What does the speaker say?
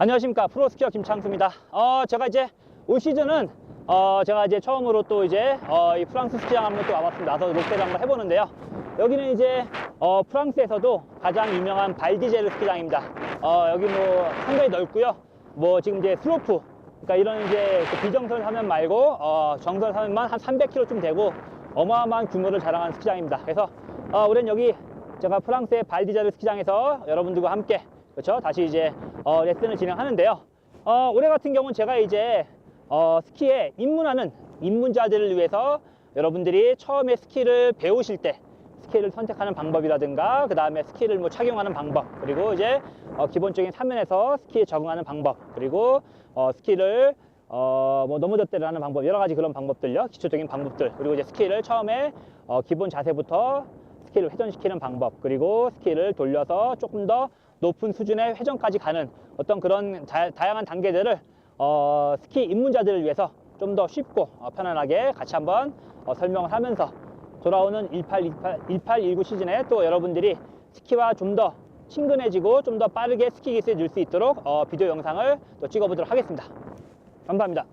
안녕하십니까 프로스키어 김창수입니다. 어 제가 이제 올 시즌은 어 제가 이제 처음으로 또 이제 어 이 프랑스 스키장 한번 또 와봤습니다. 와서 롯데를 한번 해보는데요. 여기는 이제 어 프랑스에서도 가장 유명한 발디제르 스키장입니다. 어 여기 뭐 상당히 넓고요. 뭐 지금 이제 슬로프 그러니까 이런 이제 그 비정선 사면 말고 어 정선 사면만 한 300km쯤 되고 어마어마한 규모를 자랑하는 스키장입니다. 그래서 어 우리는 여기 제가 프랑스의 발디자르 스키장에서 여러분들과 함께 그렇죠 다시 이제 어, 레슨을 진행하는데요. 어, 올해 같은 경우는 제가 이제 어, 스키에 입문하는 입문자들을 위해서 여러분들이 처음에 스키를 배우실 때 스키를 선택하는 방법이라든가 그 다음에 스키를 뭐 착용하는 방법 그리고 이제 어, 기본적인 사면에서 스키에 적응하는 방법 그리고 어, 스키를 어, 뭐 넘어졌대를 하는 방법 여러 가지 그런 방법들요 기초적인 방법들 그리고 이제 스키를 처음에 어, 기본 자세부터 스키를 회전시키는 방법 그리고 스키를 돌려서 조금 더 높은 수준의 회전까지 가는 어떤 그런 다, 양한 단계들을 어, 스키 입문자들을 위해서 좀 더 쉽고 어, 편안하게 같이 한번 어, 설명을 하면서 돌아오는 18, 18, 18, 19 시즌에 또 여러분들이 스키와 좀 더 친근해지고 좀 더 빠르게 스키 기술을 늘수 있도록 어, 비디오 영상을 또 찍어보도록 하겠습니다. 감사합니다.